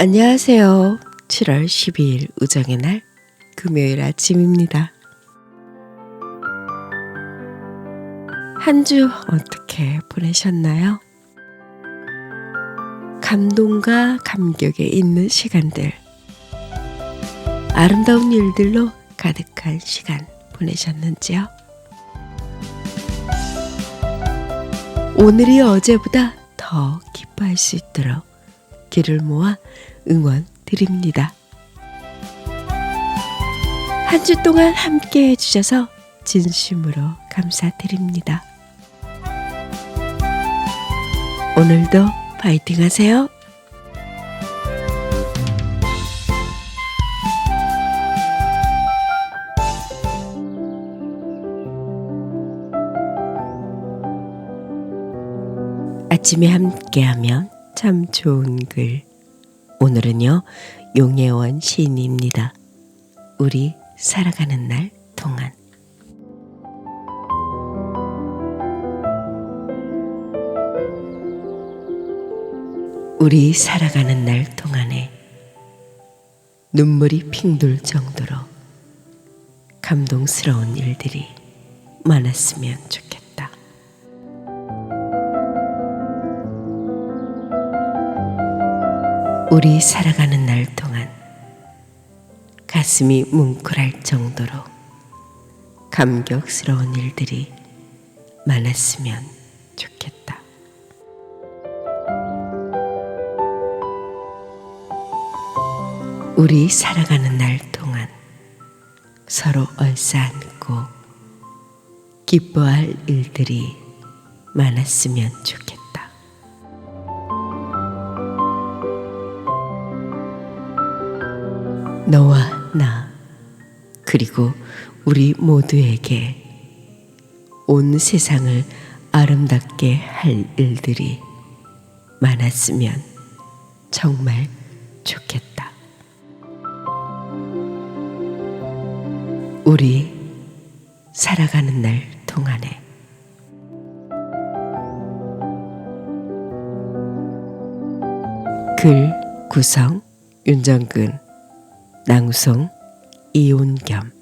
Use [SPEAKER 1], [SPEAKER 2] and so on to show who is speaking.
[SPEAKER 1] 안녕하세요. 7월 12일 우정의 날 금요일 아침입니다. 한 주 어떻게 보내셨나요? 감동과 감격에 있는 시간들, 아름다운 일들로 가득한 시간 보내셨는지요? 오늘이 어제보다 더 기뻐할 수 있도록 길을 모아 응원 드립니다. 한 주 동안 함께 해주셔서 진심으로 감사드립니다. 오늘도 파이팅 하세요. 아침에 함께하면 참 좋은 글. 오늘은요, 용예원 시인입니다. 우리 살아가는 날 동안. 우리 살아가는 날 동안에 눈물이 핑돌 정도로 감동스러운 일들이 많았으면 좋겠다. 우리 살아가는 날 동안 가슴이 뭉클할 정도로 감격스러운 일들이 많았으면 좋겠다. 우리 살아가는 날 동안 서로 얼싸안고 기뻐할 일들이 많았으면 좋겠다. 너와 나, 그리고 우리 모두에게 온 세상을 아름답게 할 일들이 많았으면 정말 좋겠다. 우리 살아가는 날 동안에 글 구성 윤정근 낭송 이온겸